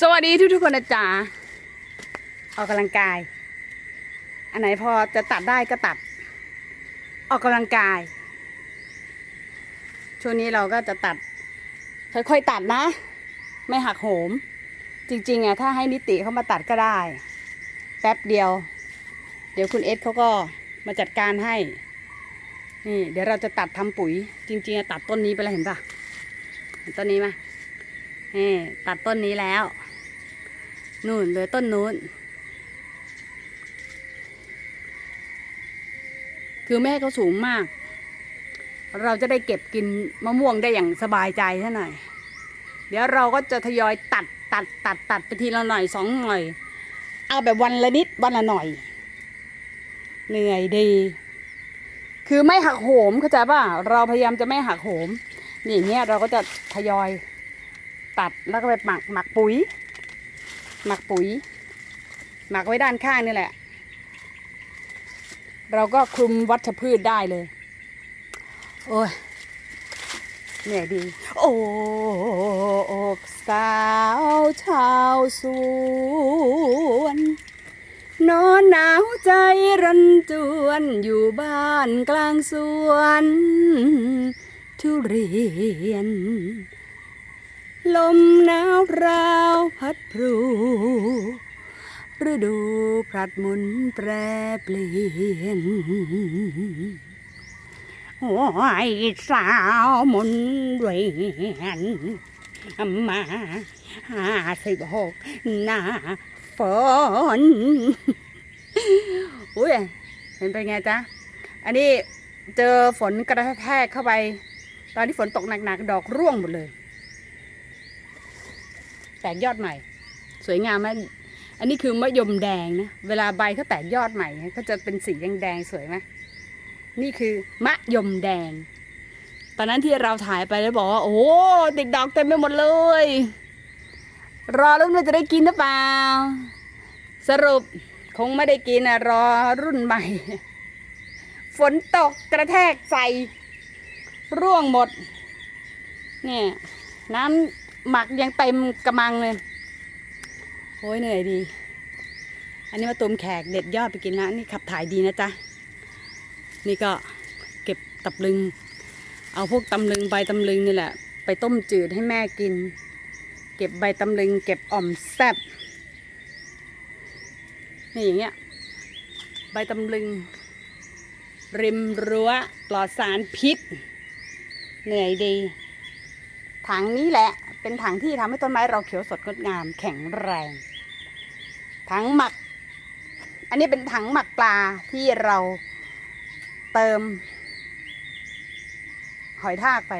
สวัสดีทุกทุกๆคนนะจ๊ะออกกำลังกาย อันไหนพอจะตัดได้ก็ตัด ออกกำลังกาย ช่วงนี้เราก็จะตัด ค่อยๆตัดนะ ไม่หักโหม จริงๆอะถ้าให้นิติเขามาตัดก็ได้ แป๊บเดียว เดี๋ยวคุณเอสเขาก็มาจัดการให้ นี่ เดี๋ยวเราจะตัดทำปุ๋ย จริงๆอะตัดต้นนี้ไปแล้วเห็นปะเห็นต้นนี้ไหมนี่ตัดต้นนี้แล้ว นู่นเลยต้นนู้น คือแม่เขาสูงมาก เราจะได้เก็บกินมะม่วงได้อย่างสบายใจเท่าหน่อย เดี๋ยวเราก็จะทยอยตัดตัดตัดตัดไปทีละหน่อยสองหน่อย เอาแบบวันละนิดวันละหน่อย เหนื่อยดี คือไม่หักโหมเข้าใจป่ะเราพยายามจะไม่หักโหมนี่อย่างเงี้ยเราก็จะทยอยตัดแล้วก็ไปหมักหมักปุ๋ย หมักปุ๋ย หมักไว้ด้านข้างนี่แหละ เราก็คลุมวัชพืชได้เลย โอ้ยเหนื่อยดี โอ้อกสาวชาวสวน นอนหนาวใจรันจวนอยู่บ้านกลางสวน ทุเรียน ลมหนาวราวพัดพรูฤดูพลัดหมุนแปรเปลี่ยนหัวสาวหมุนเวียนมาห้าสิบหกหน้าฝนอุ้ยเห็นเป็นไงจ๊ะ อันนี้เจอฝนกระแทกเข้าไป ตอนที่ฝนตกหนักๆ ดอกร่วงหมดเลย ตกยอดใหม่ สวยงามไหมอันนี้คือมะยมแดงนะเวลาใบเขาแตกยอดใหม่ก็จะเป็นสีแดงๆสวยไหมนี่คือมะยมแดง ตอนนั้นที่เราถ่ายไปแล้วบอกว่าโอ้ติดดอกเต็มไปหมดเลย รอรุ่นว่าจะได้กินหรือเปล่า สรุปคงไม่ได้กินนะรอรุ่นใหม่ ฝนตกกระแทกใส่ร่วงหมด เนี่ยน้ำ หมักยังเต็มกระมังเลยโอ้ยเหนื่อยดี อันนี้มาตุมแขกเด็ดยอดไปกินแล้วนี่ขับถ่ายดีนะจ๊ะ นี่ก็เก็บตับลึง เอาพวกตำลึงใบตำลึงนี่แหละ ไปต้มจืดให้แม่กิน เก็บใบตำลึง เก็บอ่อมแซบนี่อย่างเงี้ย ใบตำลึง ริมรั้วปลอดสารพิษ เหนื่อยดี ถังนี้แหละ เป็นถังที่ทำให้ต้นไม้เราเขียวสดงดงาม แข็งแรง ถังหมัก อันนี้เป็นถังหมักปลาที่เราเติม หอยทากไป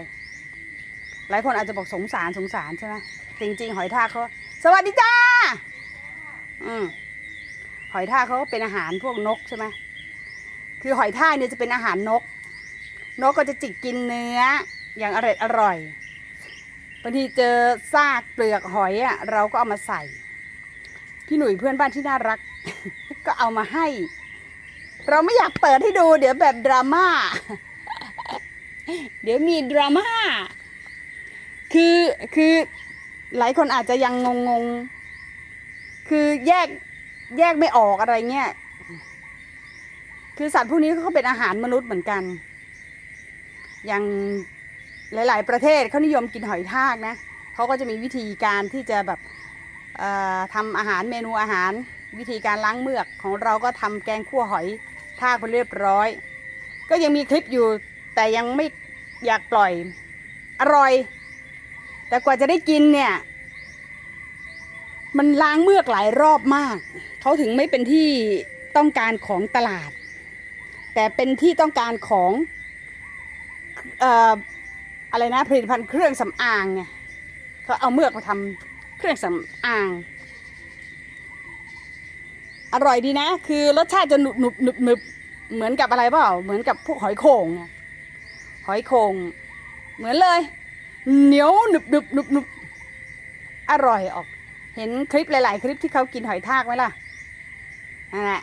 หลายคนอาจจะบอกสงสารสงสารใช่ไหมจริง ๆ หอยทากเขาสวัสดีจ้า อืมหอยทากเขาเป็นอาหารพวกนกใช่ไหมคือหอยทากเนี่ยจะเป็นอาหารนก นกก็จะจิกกินเนื้ออย่างอร่อยอร่อยางทีเจอซากเปลือกหอยอะเราก็เอามาใส่ พี่หนุ่ยเพื่อนบ้านที่น่ารัก ก็เอามาให้ เราไม่อยากเปิดให้ดูเดี๋ยวแบบดราม่า เดี๋ยวมีดราม่า คือคือหลายคนอาจจะยังงงงๆคือแยกแยกไม่ออกอะไรเงี้ย คือสัตว์พวกนี้เขาเป็นอาหารมนุษย์เหมือนกัน อย่าง หลาย ๆ ประเทศเขานิยมกินหอยทากนะเขาก็จะมีวิธีการที่จะแบบเอ่อทำอาหารเมนูอาหารวิธีการล้างเมือกของเราก็ทำแกงคั่วหอยทากไปเรียบร้อย ก็ยังมีคลิปอยู่แต่ยังไม่อยากปล่อยอร่อย แต่กว่าจะได้กินเนี่ย มันล้างเมือกหลายรอบมากเขาถึงไม่เป็นที่ต้องการของตลาด แต่เป็นที่ต้องการของ อะไรนะผลิตภัณฑ์เครื่องสำอางไงเขาเอาเมือกมาทำเครื่องสำอาง อร่อยดีนะ คือรสชาติจะหนุบหนุบหนุบหนุบเหมือนกับอะไรเปล่า เหมือนกับพวกหอยโข่งไงหอยโข่งเหมือนเลย เหนียวหนุบหนุบหนุบหนุบอร่อยออก เห็นคลิปหลาย ๆ คลิปที่เขากินหอยทากไหมล่ะนั่นแหละ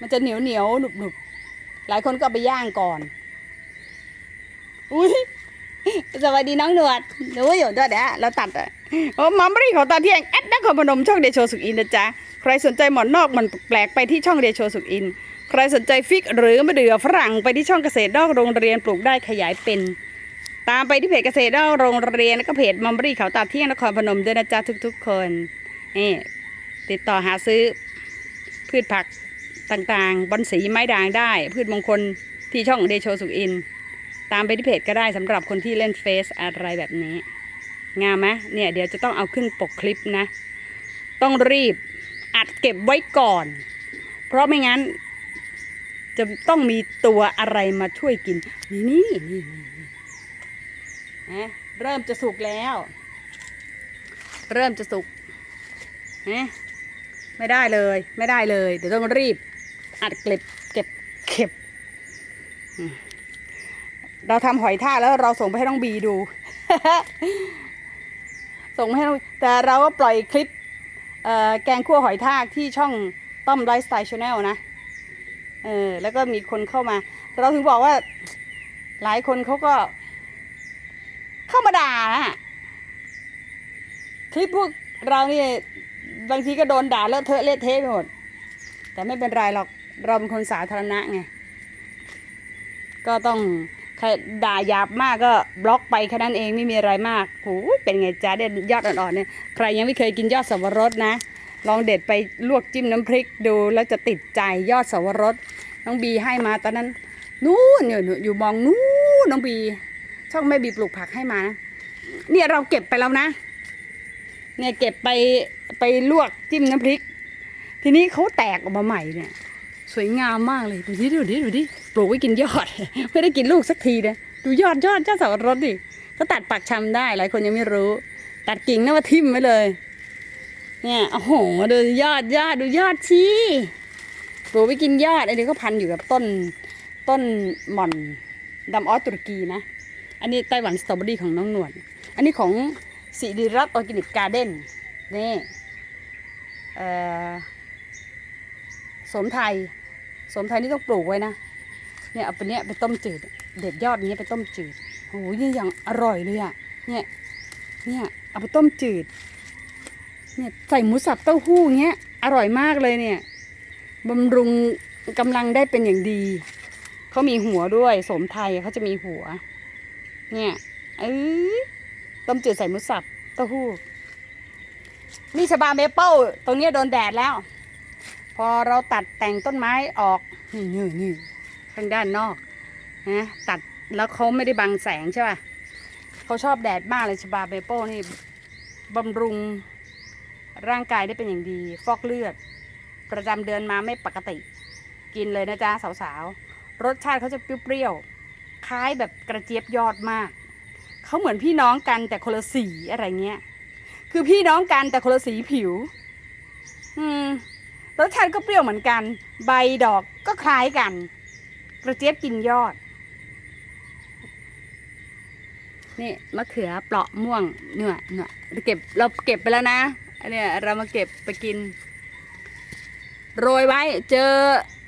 มันจะเหนียวเหนียวหนุบหนุบหลายคนก็ไปย่างก่อน อุ้ยสวัสดีน้องหนวดหนูอยู่ด้วยเดี๋ยวเราตัดอะโอ้มัมบรี่ของตาเที่ยงแอดนครพนมช่องเดโชสุขอินนะจ๊ะใครสนใจหมอนนอกมันแปลกไปที่ช่องเดโชสุขอิน ใครสนใจฟิกหรือมะเดื่อฝรั่งไปที่ช่องเกษตรนอกโรงเรียนปลูกได้ขยายเป็นตามไปที่เพจเกษตรนอกโรงเรียนแล้วก็เพจมัมบรี่เขาตาเที่ยงนครพนมด้วยนะจ๊ะทุก ๆ คนนี่ติดต่อหาซื้อพืชผักต่างๆบอนสีไม้ด่างได้ พืชมงคลที่ช่องเดโชสุขอิน ตามไปที่เพจก็ได้สำหรับคนที่เล่นเฟซอะไรแบบนี้ งามไหมเนี่ยเดี๋ยวจะต้องเอาขึ้นปกคลิปนะ ต้องรีบอัดเก็บไว้ก่อน เพราะไม่งั้น จะต้องมีตัวอะไรมาช่วยกิน นี่นี่นี่นี่ะเริ่มจะสุกแล้ว เริ่มจะสุกนะไม่ได้เลยไม่ได้เลย เดี๋ยวต้องรีบอัดเก็บเก็บเก็บ เราทำหอยทากแล้วเราส่งไปให้น้องบีดู ส่งให้น้องแต่เราก็ปล่อยคลิปแกงคั่วหอยทากที่ช่องต้อมไลฟ์สไตล์ชาแนลนะเออแล้วก็มีคนเข้ามา เราถึงบอกว่าหลายคนเขาก็ เข้ามาด่านะคลิปพวกเรานี่บางทีก็โดนด่าเลอะเทอะเละเทะไปหมด แต่ไม่เป็นไรหรอกเราเป็นคนสาธารณะไง ก็ต้อง ด่าหยาบมากก็บล็อกไปแค่นั้นเองไม่มีอะไรมากโอ้ยเป็นไงจ้าเด็ดยอดอ่อนๆเนี่ยใครยังไม่เคยกินยอดสับปะรดนะ ลองเด็ดไปลวกจิ้มน้ำพริกดู แล้วจะติดใจยอดสับปะรดน้องบีให้มาตอนนั้นนู่นอยู่อยู่มองนู่นน้องบีช่องแม่บีปลูกผักให้มานะเนี่ยเราเก็บไปแล้วนะ เนี่ยเก็บไปไปลวกจิ้มน้ำพริก ทีนี้เขาแตกออกมาใหม่เนี่ย สวยงามมากเลย ดูดิดูดิดูดิปลูกไว้กินยอด ไม่ได้กินลูกสักทีนะดูยอดยอดยอดสับปะรดดิเขาตัดปักชำได้หลายคนยังไม่รู้ ตัดกิ่งนะว่าทิ่มไว้เลย เนี่ยโอ้โหดูยอดยอดดูยอดชี้ปลูกไว้กินยอดอันนี้ก็พันอยู่กับต้นต้นหม่อนดำออสตุรกีนะ อันนี้ไต้หวันสตรอเบอรี่ของน้องหนวลอันนี้ของสิริรัตน์ออร์แกนิกการ์เด้นนี่สมไทย สมไทยนี่ต้องปลูกไว้นะ เนี่ยเอาไปเนี้ยไปต้มจืด เด็ดยอดนี้ไปต้มจืดโอ้ยนี่อย่างอร่อยเลยอะ เนี่ย เนี่ยเอาไปต้มจืด เนี่ยใส่หมูสับเต้าหู้เงี้ยอร่อยมากเลยเนี่ยบำรุงกำลังได้เป็นอย่างดี เขามีหัวด้วยสมไทยเขาจะมีหัว เนี่ยเอ้ยต้มจืดใส่หมูสับเต้าหู้นี่ชบาเมเปิลตรงเนี้ยโดนแดดแล้ว พอเราตัดแต่งต้นไม้ออกนี่นี่นี่ข้างด้านนอกนะตัดแล้วเขาไม่ได้บังแสงใช่ป่ะเขาชอบแดดมากเลยชบาเมเปิลนี่บำรุงร่างกายได้เป็นอย่างดี ฟอกเลือด ประจำเดือนมาไม่ปกติ กินเลยนะจ๊ะสาวๆ รสชาติเขาจะเปรี้ยวๆ คล้ายแบบกระเจี๊ยบยอดมาก เขาเหมือนพี่น้องกันแต่คนละสีอะไรเงี้ย คือพี่น้องกันแต่คนละสีผิว อืม รสชาติก็เปรี้ยวเหมือนกัน ใบดอกก็คล้ายกัน กระเจี๊ยบกินยอด นี่มะเขือเปราะม่วงเนื้อเนื้อเราเก็บเราเก็บไปแล้วนะอันเนี้ยเรามาเก็บไปกิน โรยไว้ เจอ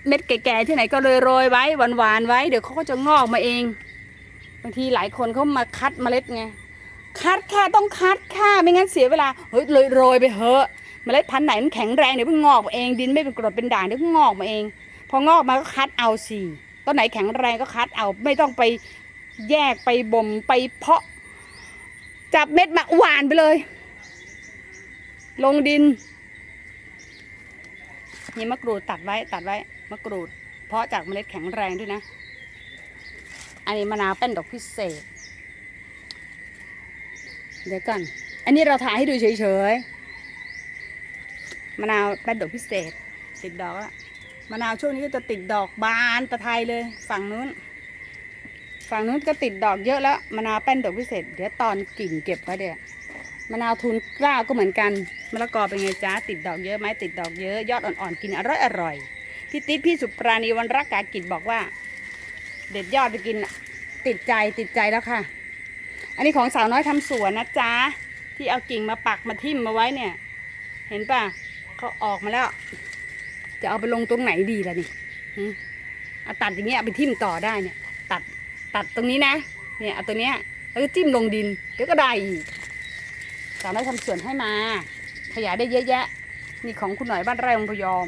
เม็ดแก่ๆที่ไหนก็เลยโรยไว้หวานๆไว้ เดี๋ยวเขาก็จะงอกมาเองบางทีหลายคนเขามาคัดเมล็ดไง คัดค่ะต้องคัดค่ะไม่งั้นเสียเวลาเฮ้ยเลยโรยไปเหอะ เมล็ดพันธุ์ไหนมันแข็งแรงเดี๋ยวมันงอกมาเองดินไม่เป็นกรดเป็นด่างเดี๋ยวงอกมาเอง พองอกมาก็คัดเอาสิต้นไหนแข็งแรงก็คัดเอาไม่ต้องไปแยกไปบ่มไปเพาะ จับเม็ดมาหวานไปเลย ลงดินนี่มะกรูดตัดไว้ตัดไว้มะกรูด เพาะจากเมล็ดแข็งแรงด้วยนะ อันนี้มะนาวเป็นดอกพิเศษ เดี๋ยวก่อน อันนี้เราถ่ายให้ดูเฉยๆ มะนาวเป็นดอกพิเศษ ติดดอกอะมะนาวช่วงนี้ก็จะติดดอกบานตะไทยเลย ฝั่งนู้น ฝั่งนู้นก็ติดดอกเยอะแล้วมะนาวเป็นดอกพิเศษ เดี๋ยวตอนกิ่งเก็บไว้เดี๋ยวมะนาวทุนกล้าก็เหมือนกันมะละกอเป็นไงจ้าติดดอกเยอะไหมติดดอกเยอะยอดอ่อนๆกินอร่อยอร่อยพี่ติ๊ดพี่สุปราณีวันรักกากิจบอกว่า เด็ดยอดไปกินติดใจติดใจแล้วค่ะ อันนี้ของสาวน้อยทำสวนนะจ๊ะที่เอากิ่งมาปักมาทิ่มมาไว้เนี่ย เห็นป่ะ เขาออกมาแล้ว จะเอาไปลงตรงไหนดีล่ะนี่เอาตัดอย่างเงี้ยเอาไปทิ่มต่อได้เนี่ย ตัดตัดตรงนี้นะ เนี่ยเอาตัวเนี้ยแล้วก็จิ้มลงดินเดี๋ยวก็ได้อีกสาวน้อยทำสวนให้มา ขยายได้เยอะแยะ นี่ของคุณหน่อยบ้านไร่องพยอม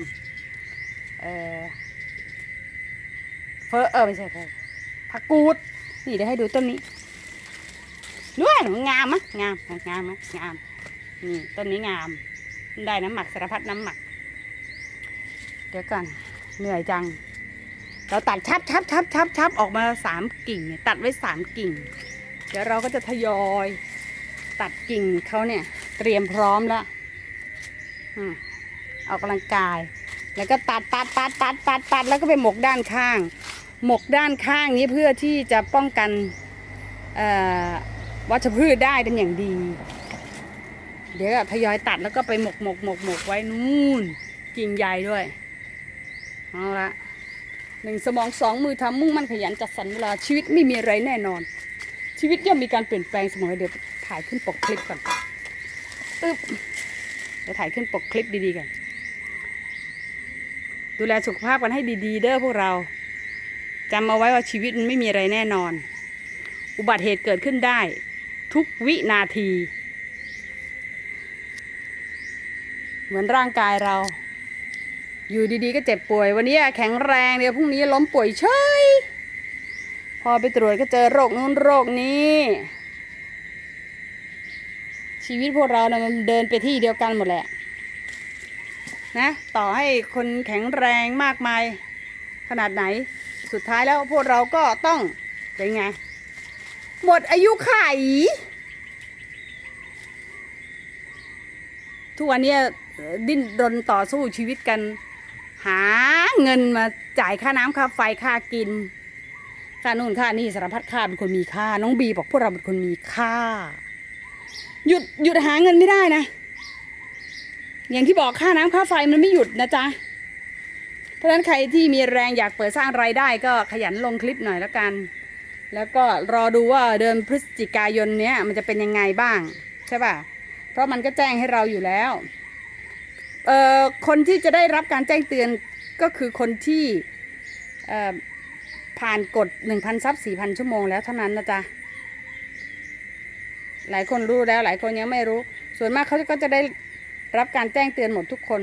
เออเฟอเออไม่ใช่เฟอผักกูด นี่เดี๋ยวให้ดูต้นนี้ด้วยงามมะงามงามมะงาม นี่ต้นนี้งาม ได้น้ำหมักสารพัดน้ำหมัก เดี๋ยวก่อนเหนื่อยจัง เราตัดชับชับชับชับชับออกมาสามกิ่งเนี่ยตัดไว้สามกิ่ง เดี๋ยวเราก็จะทยอย ตัดกิ่งเขาเนี่ย เตรียมพร้อมแล้วอือกกำลังกาย แล้วก็ตัดตัดตัดตัดตัดตัดแล้วก็ไปหมกด้านข้าง หมกด้านข้างนี้เพื่อที่จะป้องกันวัชพืชได้เป็นอย่างดี เดี๋ยวทยอยตัดแล้วก็ไปหมกหมกหมกหมกไว้นู่นกิ่งใหญ่ด้วยเอาละหนึ่งสมองสองมือทำมุ่งมั่นขยันจัดสรรเวลาชีวิตไม่มีอะไรแน่นอน ชีวิตย่อมมีการเปลี่ยนแปลงเสมอเดี๋ยวถ่ายขึ้นปกคลิปก่อนอึ๊บเดี๋ยวถ่ายขึ้นปกคลิปดีๆกันดูแลสุขภาพกันให้ดีๆ เด้อพวกเราจำเอาไว้ว่าชีวิตมันไม่มีอะไรแน่นอน อุบัติเหตุเกิดขึ้นได้ ทุกวินาที มือนร่างกายเรา อยู่ดีๆก็เจ็บป่วย วันนี้แข็งแรงเดี๋ยวพรุ่งนี้ล้มป่วยเฉยพอไปตรวจก็เจอโรคนู้นโรคนี้ ชีวิตพวกเราเนะมันเดินไปที่เดียวกันหมดแหละนะต่อให้คนแข็งแรงมากมาย ขนาดไหนสุดท้ายแล้วพวกเราก็ต้องเป็นไง หมดอายุไข ทุกวันนี้ดิ้นรนต่อสู้ชีวิตกัน หาเงินมาจ่ายค่าน้ำค่าไฟค่ากินค่านู่นค่านี่สารพัดค่าเป็นคนมีค่า น้องบีบอกพวกเราเป็นคนมีค่า หยุดหยุดหาเงินไม่ได้นะ อย่างที่บอกค่าน้ำค่าไฟมันไม่หยุดนะจ๊ะเพราะฉะนั้นใครที่มีแรงอยากเปิดสร้างรายได้ก็ขยันลงคลิปหน่อยแล้วกัน แล้วก็รอดูว่าเดือนพฤศจิกายนเนี้ยมันจะเป็นยังไงบ้าง ใช่ป่ะ เพราะมันก็แจ้งให้เราอยู่แล้วเอ่อคนที่จะได้รับการแจ้งเตือนก็คือคนที่เอ่อผ่านกฎ1,000ซับ4,000 ชั่วโมงแล้วเท่านั้นนะจ๊ะหลายคนรู้แล้วหลายคนยังไม่รู้ ส่วนมากเขาก็จะได้รับการแจ้งเตือนหมดทุกคน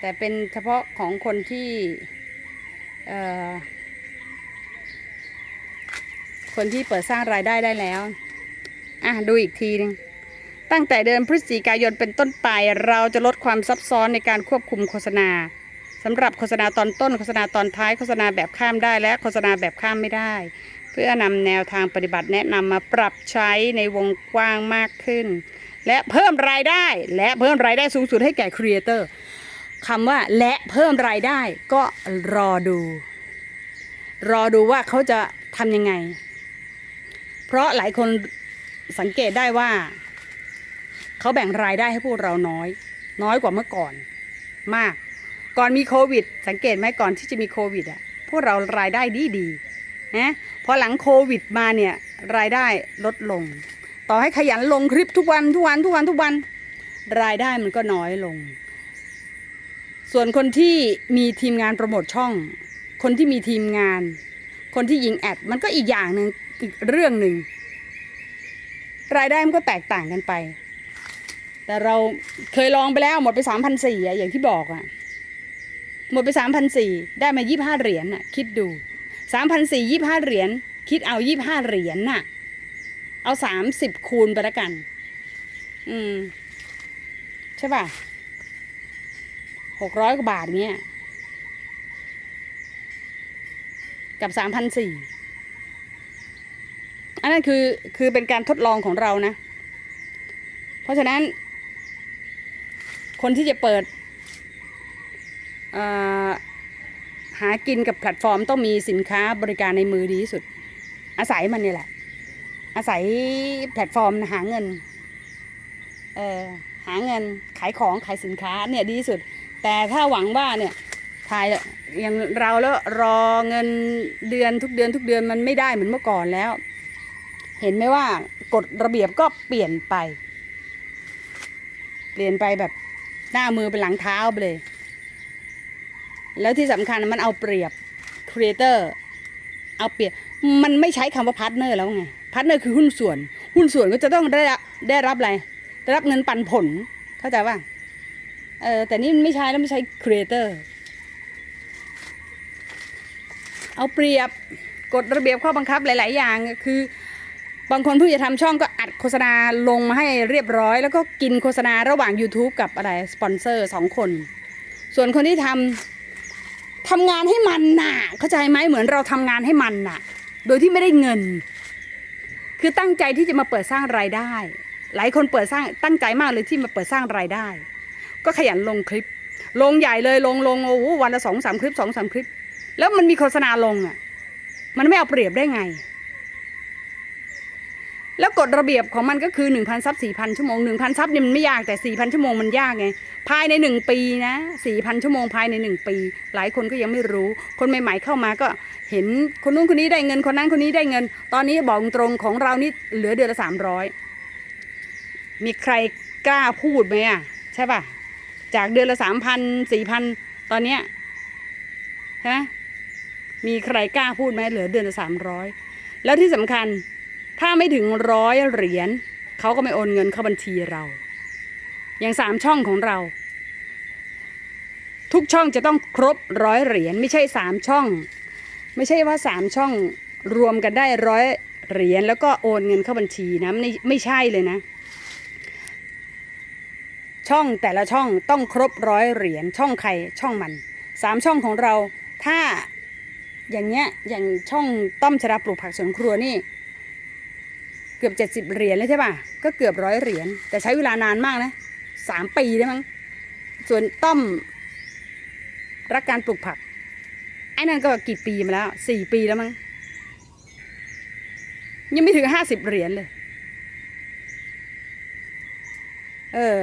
แต่เป็นเฉพาะของคนที่คนที่เปิดสร้างรายได้ได้แล้ว อะดูอีกทีหนึงตั้งแต่เดือนพฤศจิกายนเป็นต้นไป เราจะลดความซับซ้อนในการควบคุมโฆษณาสำหรับโฆษณาตอนต้นโฆษณาตอนท้ายโฆษณาแบบข้ามได้และโฆษณาแบบข้ามไม่ได้ เพื่อนำแนวทางปฏิบัติแนะนำมาปรับใช้ในวงกว้างมากขึ้น และเพิ่มรายได้ และเพิ่มรายได้สูงสุดให้แก่ครีเอเตอร์คำว่าและเพิ่มรายได้ก็รอดู รอดูว่าเขาจะทำยังไง เพราะหลายคน สังเกตได้ว่า เขาแบ่งรายได้ให้พวกเราน้อย น้อยกว่าเมื่อก่อน มาก ก่อนมีโควิด สังเกตไหมก่อนที่จะมีโควิดอะพวกเรารายได้ดีดีนะพอหลังโควิดมาเนี่ยรายได้ลดลง ต่อให้ขยันลงคลิปทุกวันทุกวันทุกวันทุกวัน รายได้มันก็น้อยลง ส่วนคนที่มีทีมงานโปรโมทช่อง คนที่มีทีมงาน คนที่ยิงแอดมันก็อีกอย่างหนึ่งอีกเรื่องหนึ่ง รายได้มันก็แตกต่างกันไป แต่เราเคยลองไปแล้วหมดไปสามพันสี่อะอย่างที่บอกอะหมดไปสามพันสี่ได้มายี่ห้าเหรียญน่ะ คิดดูสามพันสี่ยี่ห้าเหรียญคิดเอายี่ห้าเหรียญน่ะ เอาสามสิบคูณไปละกัน อืม ใช่ป่ะหกร้อยกว่าบาทเงี้ยกับสามพันสี่ อันนั้นคือคือเป็นการทดลองของเรานะ เพราะฉะนั้น คนที่จะเปิดหากินกับแพลตฟอร์มต้องมีสินค้าบริการในมือดีที่สุด อาศัยมันนี่แหละ อาศัยแพลตฟอร์มหาเงินเออหาเงินขายของขายสินค้าเนี่ยดีที่สุด แต่ถ้าหวังว่าเนี่ยถ่ายอย่างเราแล้วรอเงินเดือนทุกเดือนทุกเดือนมันไม่ได้เหมือนเมื่อก่อนแล้ว เห็นไหมว่ากฎระเบียบก็เปลี่ยนไป เปลี่ยนไปแบบหน้ามือเป็นหลังเท้าไปเลย แล้วที่สำคัญมันเอาเปรียบครีเอเตอร์เอาเปรียบมันไม่ใช้คำว่าพาร์ทเนอร์แล้วไงพาร์ทเนอร์คือหุ้นส่วน หุ้นส่วนก็จะต้องได้รับได้รับอะไรได้รับเงินปันผลเข้าใจป่ะเออแต่นี่มันไม่ใช่แล้วไม่ใช่ครีเอเตอร์เอาเปรียบกฎระเบียบข้อบังคับหลาย ๆ อย่างคือ บางคนเพิ่งจะทำช่องก็อัดโฆษณาลงมาให้เรียบร้อย แล้วก็กินโฆษณาระหว่าง YouTube กับอะไรสปอนเซอร์สองคน ส่วนคนที่ทำทำงานให้มันน่ะ เข้าใจไหมเหมือนเราทำงานให้มันน่ะ โดยที่ไม่ได้เงิน คือตั้งใจที่จะมาเปิดสร้างรายได้ หลายคนเปิดสร้างตั้งใจมากเลยที่มาเปิดสร้างรายได้ ก็ขยันลงคลิป ลงใหญ่เลยลงลงโอ้โหวันละสองสามคลิปสองสามคลิป แล้วมันมีโฆษณาลงอะ มันไม่เอาเปรียบได้ไง แล้วกฎระเบียบของมันก็คือหนึ่งพันซับสี่พันชั่วโมงหนึ่งพันซับเนี่ยมันไม่ยากแต่สี่พันชั่วโมงมันยากไง ภายในหนึ่งปีนะสี่พันชั่วโมงภายในหนึ่งปี หลายคนก็ยังไม่รู้ คนใหม่ๆเข้ามาก็เห็นคนนู้นคนนี้ได้เงินคนนั้นคนนี้ได้เงิน ตอนนี้บอกตรงของเรานี่เหลือเดือนละสามร้อยมีใครกล้าพูดไหมอะใช่ป่ะ จากเดือนละสามพันสี่พันตอนเนี้ยใช่ไหมมีใครกล้าพูดไหมเหลือเดือนละสามร้อยแล้วที่สำคัญ ถ้าไม่ถึงร้อยเหรียญเขาก็ไม่โอนเงินเข้าบัญชีเรา อย่างสามช่องของเรา ทุกช่องจะต้องครบร้อยเหรียญไม่ใช่สามช่อง ไม่ใช่ว่าสามช่องรวมกันได้ร้อยเหรียญแล้วก็โอนเงินเข้าบัญชีนะไม่ไม่ใช่เลยนะ ช่องแต่ละช่องต้องครบร้อยเหรียญช่องใครช่องมันสามช่องของเราถ้าอย่างเงี้ยอย่างช่องต้อมชราปลูกผักสวนครัวนี่ กือบเจ็ดสิบ70 เหรียญเลยใช่ป่ะ ก็เกือบร้อยเหรียญ แต่ใช้เวลานานมากนะสามปีได้มั้ง ส่วนต้อม รักการปลูกผัก ไอ้นั่นก็กี่ปีมาแล้วสี่ปีแล้วมั้ง ยังไม่ถึงห้าสิบเหรียญเลย เออ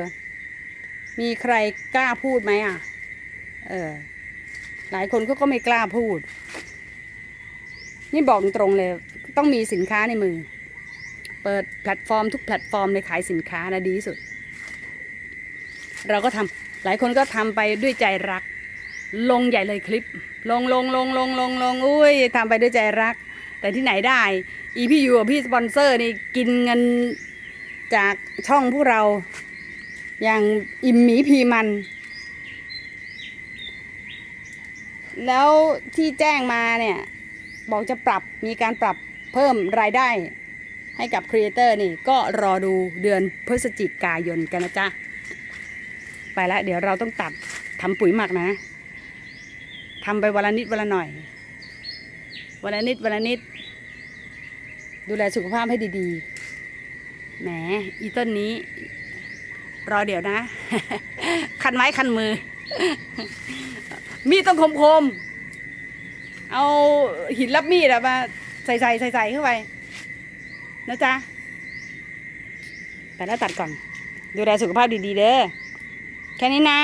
มีใครกล้าพูดไหมอะ เออ หลายคนก็ก็ไม่กล้าพูด นี่บอกตรงเลย ต้องมีสินค้าในมือ เปิดแพลตฟอร์มทุกแพลตฟอร์มในขายสินค้านะดีที่สุด เราก็ทำหลายคนก็ทำไปด้วยใจรัก ลงใหญ่เลยคลิป ลงลงลงลงลงลงอุ้ยทำไปด้วยใจรัก แต่ที่ไหนได้ อีพี่ยูกับพี่สปอนเซอร์นี่กินเงินจากช่องพวกเรา อย่างอิ่มหมีพีมัน แล้วที่แจ้งมาเนี่ย บอกจะปรับมีการปรับเพิ่มรายได้ ให้กับครีเอเตอร์นี่ก็รอดูเดือนพฤศจิกายนกันนะจ๊ะ ไปละเดี๋ยวเราต้องตัดทำปุ๋ยหมักนะทำไปวันละนิดวันละหน่อย วันละนิดวันละนิด ดูแลสุขภาพให้ดีๆ แหมอีต้นนี้ รอเดี๋ยวนะ คันไม้คันมือ มีดต้องคมคมๆเอาหินรับมีดอะมาใส่ใส่ใส่ใส่เข้าไป นะจ๊ะไปแล้วตัดก่อน ดูแลสุขภาพดีๆเด้อแค่นี้นะ